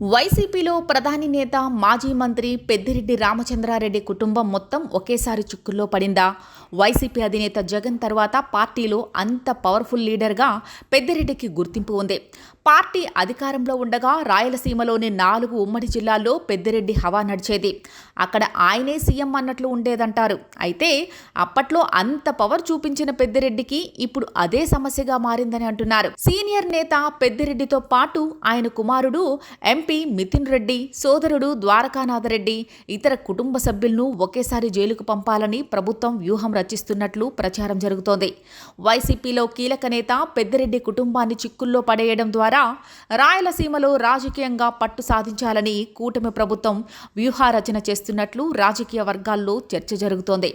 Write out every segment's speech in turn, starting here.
వైసీపీలో ప్రధాని నేత మాజీ మంత్రి పెద్దిరెడ్డి రామచంద్రారెడ్డి కుటుంబం మొత్తం ఒకేసారి చిక్కుల్లో పడిందా? వైసీపీ అధినేత జగన్ తర్వాత పార్టీలో అంత పవర్ఫుల్ లీడర్గా పెద్దిరెడ్డికి గుర్తింపు ఉంది. పార్టీ అధికారంలో ఉండగా రాయలసీమలోని నాలుగు ఉమ్మడి జిల్లాల్లో పెద్దిరెడ్డి హవా నడిచేది. అక్కడ ఆయనే సీఎం అన్నట్లు ఉండేదంటారు. అయితే అప్పట్లో అంత పవర్ చూపించిన పెద్దిరెడ్డికి ఇప్పుడు అదే సమస్యగా మారిందని అంటున్నారు. సీనియర్ నేత పెద్దిరెడ్డితో పాటు ఆయన కుమారుడు ఎంపీ మితిన్ రెడ్డి సోదరుడు ద్వారకానాథరెడ్డి ఇతర కుటుంబ సభ్యులను ఒకేసారి జైలుకు పంపాలని ప్రభుత్వం వ్యూహం రచిస్తున్నట్లు ప్రచారం జరుగుతోంది. వైసీపీలో కీలక నేత పెద్దిరెడ్డి కుటుంబాన్ని చిక్కుల్లో పడేయడం ద్వారా రాయలసీమలో రాజకీయంగా పట్టు సాధించాలని కూటమి ప్రభుత్వం వ్యూహారచన చేస్తున్నట్లు రాజకీయ వర్గాల్లో చర్చ జరుగుతోంది.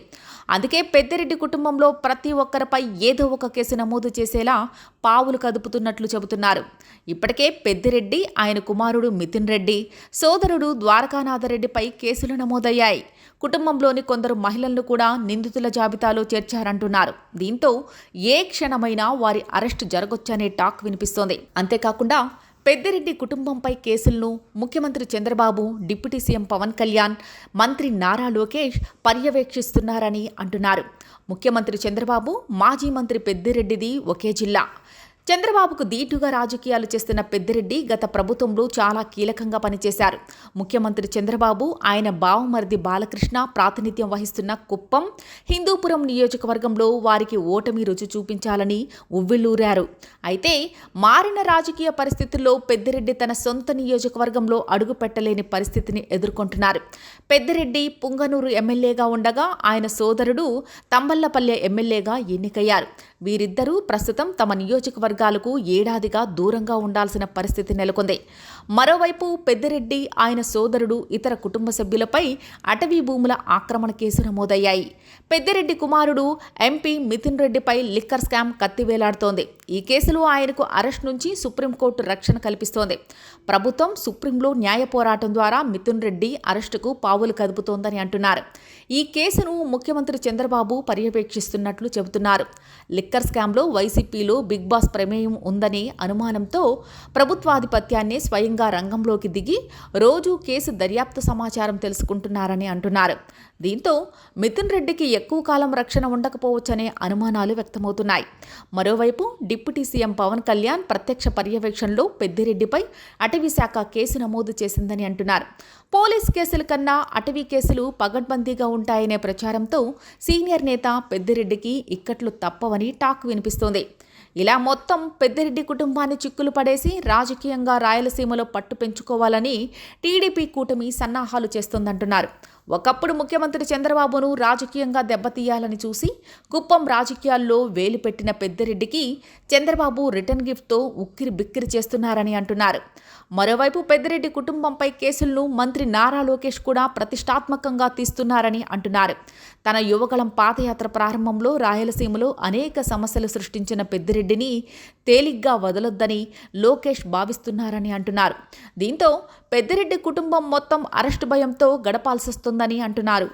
అందుకే పెద్దిరెడ్డి కుటుంబంలో ప్రతి ఒక్కరిపై ఏదో ఒక కేసు నమోదు చేసేలా పావులు కదుపుతున్నట్లు చెబుతున్నారు. ఇప్పటికే పెద్దిరెడ్డి ఆయన కుమారుడు మితిన్ రెడ్డి సోదరుడు ద్వారకానాథరెడ్డిపై కేసులు నమోదయ్యాయి. కుటుంబంలోని కొందరు మహిళలను కూడా నిందితుల జాబితాలో చేర్చారంటున్నారు. దీంతో ఏ క్షణమైనా వారి అరెస్టు జరగొచ్చనే టాక్ వినిపిస్తోంది. అంతేకాకుండా పెద్దిరెడ్డి కుటుంబంపై కేసులను ముఖ్యమంత్రి చంద్రబాబు డిప్యూటీ సీఎం పవన్ కళ్యాణ్ మంత్రి నారా లోకేష్ పర్యవేక్షిస్తున్నారని అంటున్నారు. ముఖ్యమంత్రి చంద్రబాబు మాజీ మంత్రి పెద్దిరెడ్డిది ఒకే జిల్లా. చంద్రబాబుకు దీటుగా రాజకీయాలు చేస్తున్న పెద్దిరెడ్డి గత ప్రభుత్వంలో చాలా కీలకంగా పనిచేశారు. ముఖ్యమంత్రి చంద్రబాబు ఆయన బావమరిది బాలకృష్ణ ప్రాతినిధ్యం వహిస్తున్న కుప్పం హిందూపురం నియోజకవర్గంలో వారికి ఓటమి రుచి చూపించాలని ఉవ్విళ్ళూరారు. అయితే మారిన రాజకీయ పరిస్థితుల్లో పెద్దిరెడ్డి తన సొంత నియోజకవర్గంలో అడుగు పెట్టలేని పరిస్థితిని ఎదుర్కొంటున్నారు. పెద్దిరెడ్డి పుంగనూరు ఎమ్మెల్యేగా ఉండగా ఆయన సోదరుడు తంబల్లపల్లె ఎమ్మెల్యేగా ఎన్నికయ్యారు. వీరిద్దరూ ప్రస్తుతం తమ నియోజకవర్గాలకు ఏడాదిగా దూరంగా ఉండాల్సిన పరిస్థితి నెలకొంది. మరోవైపు పెద్దిరెడ్డి ఆయన సోదరుడు ఇతర కుటుంబ సభ్యులపై అటవీ భూముల ఆక్రమణ కేసు నమోదయ్యాయి. పెద్దిరెడ్డి కుమారుడు ఎంపీ మిథున్ రెడ్డిపై లిక్కర్ స్కామ్ కత్తి వేలాడుతోంది ఈ కేసులో ఆయనకు అరెస్ట్ నుంచి సుప్రీంకోర్టు రక్షణ కల్పిస్తోంది. ప్రభుత్వం సుప్రీంలో న్యాయ పోరాటం ద్వారా మిథున్ రెడ్డి అరెస్టుకు పావులు కదుపుతోందని అంటున్నారు. ఈ కేసును ముఖ్యమంత్రి చంద్రబాబు పర్యవేక్షిస్తున్నట్లు చెబుతున్నారు. లిక్కర్ స్కామ్లో వైసీపీలో బిగ్ బాస్ ప్రమేయం ఉందనే అనుమానంతో ప్రభుత్వాధిపత్యాన్ని స్వయంగా రంగంలోకి దిగి రోజు కేసు దర్యాప్తు సమాచారం తెలుసుకుంటున్నారని అంటున్నారు. దీంతో మిథున్ రెడ్డికి ఎక్కువ కాలం రక్షణ ఉండకపోవచ్చనే అనుమానాలు వ్యక్తమవుతున్నాయి. మరోవైపు డిప్యూటీ సీఎం పవన్ కళ్యాణ్ ప్రత్యక్ష పర్యవేక్షణలో పెద్దిరెడ్డిపై అటవీ శాఖ కేసు నమోదు చేసిందని అంటున్నారు. పోలీస్ కేసుల కన్నా అటవీ కేసులు పగడ్బందీగా ఉంటాయనే ప్రచారంతో సీనియర్ నేత పెద్దిరెడ్డికి ఇక్కట్లు తప్పవని టాక్ వినిపిస్తోంది. ఇలా మొత్తం పెద్దిరెడ్డి కుటుంబాన్ని చిక్కులు పడేసి రాజకీయంగా రాయలసీమలో పట్టు పెంచుకోవాలని టీడీపీ కూటమి సన్నాహాలు చేస్తోందంటున్నారు. ఒకప్పుడు ముఖ్యమంత్రి చంద్రబాబును రాజకీయంగా దెబ్బతీయాలని చూసి కుప్పం రాజకీయాల్లో వేలు పెట్టిన పెద్దిరెడ్డికి చంద్రబాబు రిటర్న్ గిఫ్ట్తో ఉక్కిరి బిక్కిరి చేస్తున్నారని అంటున్నారు. మరోవైపు పెద్దిరెడ్డి కుటుంబంపై కేసులను మంత్రి నారా లోకేష్ కూడా ప్రతిష్టాత్మకంగా తీస్తున్నారని అంటున్నారు. తన యువగళం పాదయాత్ర ప్రారంభంలో రాయలసీమలో అనేక సమస్యలు సృష్టించిన పెద్దిరెడ్డిని తేలిగ్గా వదలొద్దని లోకేష్ భావిస్తున్నారని అంటున్నారు. దీంతో పెద్దిరెడ్డి కుటుంబం మొత్తం అరెస్టు భయంతో గడపాల్సి వస్తుందని అంటున్నారు